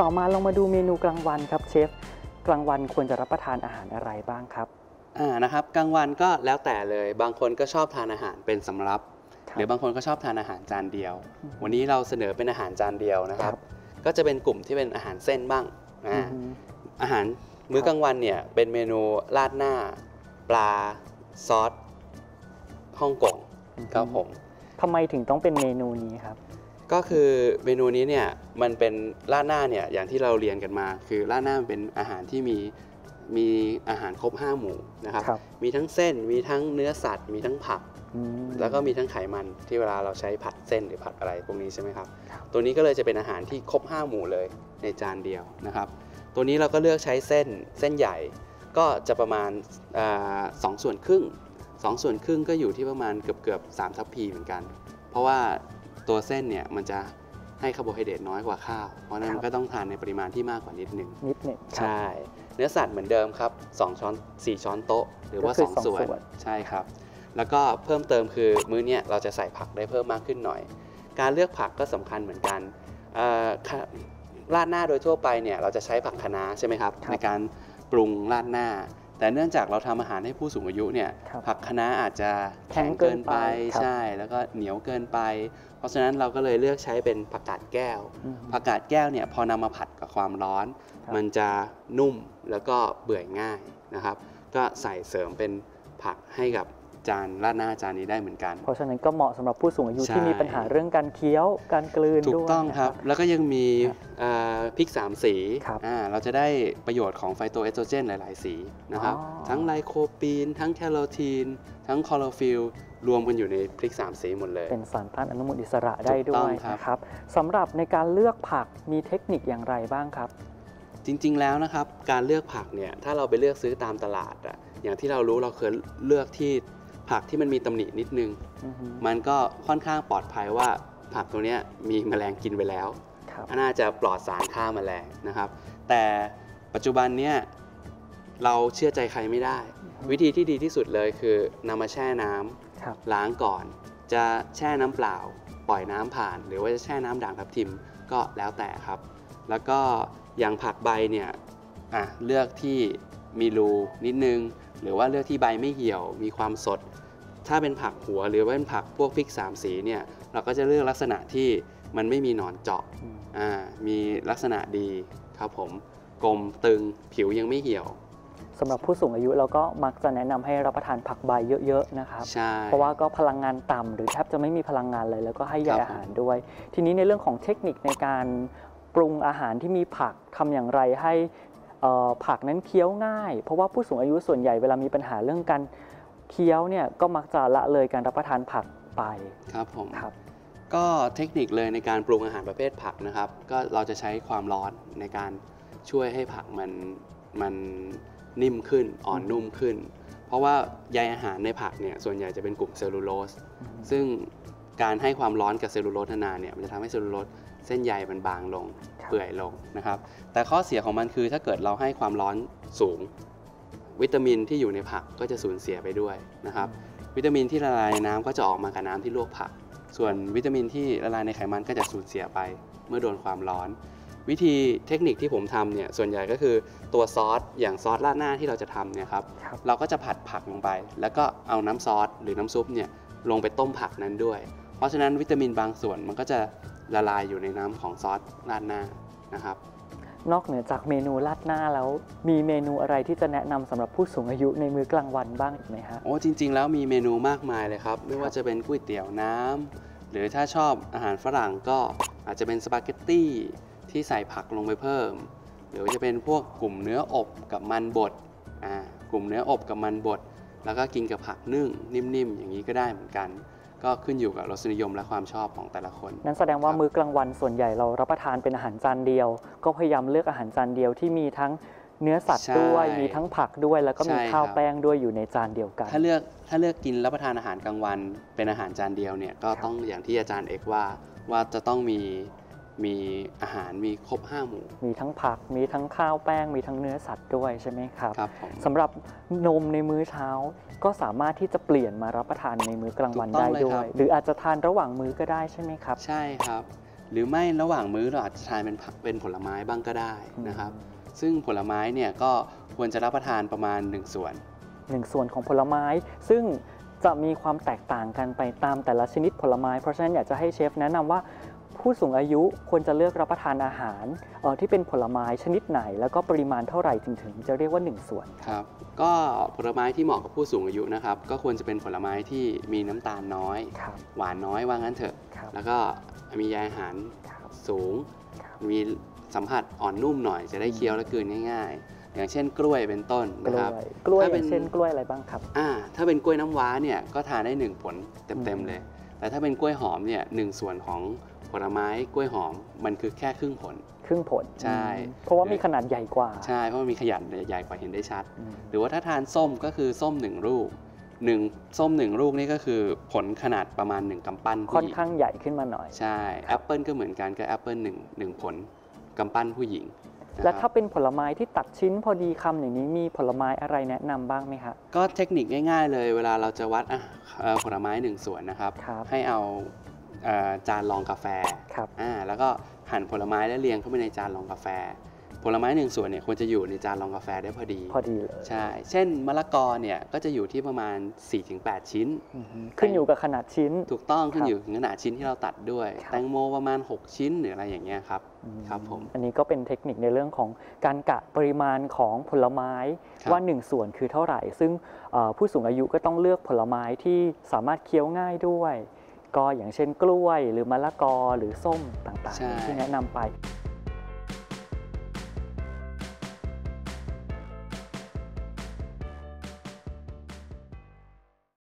ต่อมาลองมาดูเมนูกลางวันครับเชฟกลางวันควรจะรับประทานอาหารอะไรบ้างครับอ่านะครับกลางวันก็แล้วแต่เลย บางคนก็ชอบทานอาหารเป็นสำรับครับหรือบางคนก็ชอบทานอาหารจานเดียวอืมวันนี้เราเสนอเป็นอาหารจานเดียวนะครับครับ ก็จะเป็นกลุ่มที่เป็นอาหารเส้นบ้างอ่าอืมอาหารมื้อกลางวันเนี่ยเป็นเมนูราดหน้า ปลาซอสฮ่องกงครับผมทำไมถึงต้องเป็นเมนูนี้ครับ ก็คือเมนูนี้เนี่ยมันเป็นราดหน้าเนี่ยอย่างที่เราเรียนกันมา คือราดหน้ามันเป็นอาหารที่มีมีอาหารครบห้าหมู่นะครับครับมีทั้งเส้นมีทั้งเนื้อสัตว์ มีทั้งผักอืมแล้วก็มีทั้งไขมันที่เวลาเราใช้ผัดเส้นหรือผัดอะไรพวกนี้ใช่ไหมครับครับตัวนี้ก็เลยจะเป็นอาหารที่ครบห้าหมู่เลยในจานเดียวนะครับ ตัวนี้เราก็เลือกใช้เส้นเส้นใหญ่ก็จะประมาณอ่าสองส่วนครึ่งสองส่วนครึ่งก็อยู่ที่ประมาณเกือบเกือบสามทัพพีเหมือนกัน เพราะว่า ตัวเส้นเนี่ยมันจะให้คาร์โบไฮเดรตน้อยกว่าข้าว เพราะฉะนั้นมันก็ต้องทานในปริมาณที่มากกว่านิดนึงนิดหนึ่งครับใช่ เนื้อสัตว์เหมือนเดิมครับ 2 ช้อน 4 ช้อนโต๊ะ หรือว่าก็คือ2สองส่วนส่วนใช่ครับ แล้วก็เพิ่มเติมคือมื้อเนี้ยเราจะใส่ผักได้เพิ่มมากขึ้นหน่อย การเลือกผักก็สำคัญเหมือนกันเอ่อค่ะราดหน้าโดยทั่วไปเนี่ยเราจะใช้ผักคะน้าใช่ไหมครับครับในการปรุงราดหน้า แต่เนื่องจากเราทำอาหารให้ผู้สูงอายุเนี่ยครับผักคะน้าอาจจะแข็งแข็งเกิเกินนไปไปครับใช่ แล้วก็เหนียวเกินไป เพราะฉะนั้นเราก็เลยเลือกใช้เป็นผักกาดแก้วอืมผักกาดแก้วเนี่ยพอนำมาผัดกับความร้อนครับมันจะนุ่มแล้วก็เปื่อยง่ายนะครับ ก็ใส่เสริมเป็นผักให้กับ จานราดหน้าจานนี้ได้เหมือนกัน เพราะฉะนั้นก็เหมาะสำหรับผู้สูงอายุใช่ที่มีปัญหาเรื่องการเคี้ยวการกลืนถูด้กวยต้องนะครับ แล้วก็ยังมีครับเอ่อพริก 3 สีครับอ่าเราจะได้ประโยชน์ของไฟโตเอสโตรเจนหลาย ๆ สีนะครับอ๋อทั้งไลโคปีน ทั้งแคโรทีน ทั้งคลอโรฟิลรวมกันอยู่ในพริก 3 สีหมดเลย เป็นสารต้านอนุมูลอิสระได้ถูกด้ต้อวงยครับนะครับสำหรับในการเลือกผักมีเทคนิคอย่างไรบ้างครับ จริง ๆ แล้วนะครับ การเลือกผักเนี่ยถ้าเราไปเลือกซื้อตามตลาดอะอย่างที่เรารู้เราเคยเลือกที่ ผักที่มันมีตำหนินิดนึงอือฮึมันก็ค่อนข้างปลอดภัยว่าผักตัวเนี้ยมีแมลงกินไปแล้วครับน่าจะปลอดสารฆ่าแมลงนะครับ แต่ปัจจุบันเนี่ยเราเชื่อใจใครไม่ได้ วิธีที่ดีที่สุดเลยคือนำมาแช่น้ำครับล้างก่อน จะแช่น้ำเปล่า ปล่อยน้ำผ่าน หรือว่าจะแช่น้ำด่างทับทิมก็แล้วแต่ครับ แล้วก็อย่างผักใบเนี่ยอะเลือกที่มีรูนิดนึง หรือว่าเลือกที่ใบไม่เหี่ยวมีความสด ถ้าเป็นผักหัวหรือว่าเป็นผักพวกพริกสามสีเนี่ยเราก็จะเลือกลักษณะที่มันไม่มีหนอนเจาะอืมอ่ามีลักษณะดีครับผมกลมตึงผิวยังไม่เหี่ยวสำหรับผู้สูงอายุเราก็มักจะแนะนำให้รับประทานผักใบเยอะๆนะครับใช่เพราะว่าก็พลังงานต่ำหรือแทบจะไม่มีพลังงานเลย แล้วก็ให้ใยครับอาหารด้วย ทีนี้ในเรื่องของเทคนิคในการปรุงอาหารที่มีผักทำอย่างไรให้เอ่อ ผักนั้นเคี้ยวง่าย เพราะว่าผู้สูงอายุส่วนใหญ่เวลามีปัญหาเรื่องการเคี้ยวเนี่ยก็มักจะละเลยการรับประทานผักไปครับผมครับก็เทคนิคเลยในการปรุงอาหารประเภทผักนะครับ ก็เราจะใช้ความร้อนในการช่วยให้ผักมันมันนิ่มขึ้นอ่อนนุ่มขึ้น เพราะว่าใยอาหารในผักเนี่ยส่วนใหญ่จะเป็นกลุ่มเซลลูโลสซึ่งการให้ความร้อนกับเซลลูโลสนานๆเนี่ยมันจะทำให้เซลลูโลสเส้นใยมันบางลงครับ เปื่อยลงนะครับ แต่ข้อเสียของมันคือถ้าเกิดเราให้ความร้อนสูง วิตามินที่อยู่ในผักก็จะสูญเสียไปด้วยนะครับ วิตามินที่ละลายในน้ำก็จะออกมากับน้ำที่ลวกผัก ส่วนวิตามินที่ละลายในไขมันก็จะสูญเสียไปเมื่อโดนความร้อน วิธีเทคนิคที่ผมทำเนี่ยส่วนใหญ่ก็คือตัวซอสอย่างซอสราดหน้าที่เราจะทำเนี่ยครับครับเราก็จะผัดผักลงไป แล้วก็เอาน้ำซอสหรือน้ำซุปเนี่ยลงไปต้มผักนั้นด้วย เพราะฉะนั้นวิตามินบางส่วนมันก็จะ ละลายอยู่ในน้ำของซอสราดหน้านะครับ นอกเหนือจากเมนูราดหน้าแล้ว มีเมนูอะไรที่จะแนะนำสำหรับผู้สูงอายุในมื้อกลางวันบ้างอีกไหมฮะโอ้จริง ๆ แล้วมีเมนูมากมายเลยครับ ไม่ว่าจะเป็นก๋วยเตี๋ยวน้ำหรือถ้าชอบอาหารฝรั่งก็อาจจะเป็นสปาเกตตี้ที่ใส่ผักลงไปเพิ่ม หรือว่าจะเป็นพวกกลุ่มเนื้ออบกับมันบดอ่ากลุ่มเนื้ออบกับมันบดแล้วก็กินกับผักนึ่งนิ่มๆอย่างนี้ก็ได้เหมือนกัน ก็ขึ้นอยู่กับรสนิยมและความชอบของแต่ละคน นั้นแสดงว่าครับมื้อกลางวันส่วนใหญ่เรารับประทานเป็นอาหารจานเดียว ก็พยายามเลือกอาหารจานเดียวที่มีทั้งเนื้อสัตว์ใช่ด้วย มีทั้งผักด้วย แล้วก็มีใช่ข้าวครับแป้งด้วยอยู่ในจานเดียวกัน ถ้าเลือกถ้าเลือกกินรับประทานอาหารกลางวัน เป็นอาหารจานเดียวเนี่ยก็ครับต้องอย่างที่อาจารย์เอกว่าว่าจะต้องมี มีอาหารมีครบห้าหมู่ มีทั้งผัก มีทั้งข้าวแป้ง มีทั้งเนื้อสัตว์ด้วยใช่ไหมครับครับผมสำหรับนมในมื้อเช้าก็สามารถที่จะเปลี่ยนมารับประทานในมื้อกลางวันถูกต้ได้องเลยด้ครัวยบ หรืออาจจะทานระหว่างมื้อก็ได้ใช่ไหมครับใช่ครับ หรือไม่ระหว่างมื้อเราอาจจะทานเป็นผักเป็นผลไม้บ้างก็ได้นะครับ ซึ่งผลไม้เนี่ยก็ควรจะรับประทานประมาณ 1 ส่วน หนึ่งส่วนของผลไม้ ซึ่งจะมีความแตกต่างกันไปตามแต่ละชนิดผลไม้ เพราะฉะนั้นอยากจะให้เชฟแนะนำว่า ผู้สูงอายุควรจะเลือกรับประทานอาหารเอ่อที่เป็นผลไม้ชนิดไหน แล้วก็ปริมาณเท่าไหร่ถึงถึงจะเรียกว่า 1 ส่วนครับก็ผลไม้ที่เหมาะกับผู้สูงอายุนะครับก็ควรจะเป็นผลไม้ที่มีน้ำตาลน้อยครับหวานน้อยว่างั้นเถอะครับแล้วก็มีใยอาหารครับสูงครับมีสัมผัสอ่อนนุ่มหน่อยจะได้เคี้ยวและกลืนง่ายๆอย่างเช่นกล้วยเป็นต้นกนะล้ควรับยกล้วยถ้าอเป็นย่างเช่นกล้วยอะไรบ้างครับอ่าถ้าเป็นกล้วยน้ำว้าเนี่ยก็ทานได้หนึ่งผลเต็มอืมๆเลย แต่ถ้าเป็นกล้วยหอมเนี่ยหนึ่งส่วนของผลไม้กล้วยหอมมันคือแค่ครึ่งผล ครึ่งผลใช่อืมเพราะว่ามีขนาดใหญ่กว่า ใช่เพราะมันมีขยันใหญ่กว่าเห็นได้ชัดอืมหรือว่าถ้าทานส้มก็คือส้มหนึ่งลูกหนึ่งส้มหนึ่งลูกนี่ก็คือผลขนาดประมาณหนึ่งกำปั้นค่ผู้อนหญิงข้างใหญ่ขึ้นมาหน่อย ใช่แอปเปิลก็เหมือนกันก็แอปเปิลหนึ่งหนึ่งผลกำปั้นผู้หญิงนะครับ แล้วถ้าเป็นผลไม้ที่ตัดชิ้นพอดีคำอย่างนี้มีผลไม้อะไรแนะนำบ้างไหมครับก็เทคนิคง่าย ๆ เลยเวลาเราจะวัดอะเอ่อผลไม้หนึ่งส่วนนะครับครับให้เอาเอ่อจานรองกาแฟครับอ่าแล้วก็หั่นผลไม้แล้วเรียงเข้าไปในจานรองกาแฟ ผลไม้หนึ่งส่วนเนี่ยควรจะอยู่ในจานรองกาแฟได้พอดี พอดีเลยใช่ เช่นมะละกอเนี่ยก็จะอยู่ที่ประมาณ 4-8 ชิ้นอือฮึขึ้นอยู่กับขนาดชิ้น ถูกต้องขึ้คนรับอยู่ถึงขนาดชิ้นที่เราตัดด้วยครับแตงโมประมาณ 6 ชิ้นหรืออะไรอย่างเงี้ยครับอืครับผมอันนี้ก็เป็นเทคนิคในเรื่องของการกะปริมาณของผลไม้ครับว่า 1 ส่วนคือเท่าไหร่ ซึ่งเอ่อผู้สูงอายุก็ต้องเลือกผลไม้ที่สามารถเคี้ยวง่ายด้วย ก็อย่างเช่นกล้วยหรือมะละกอหรือส้มต่างใช่ๆที่แนะนำไป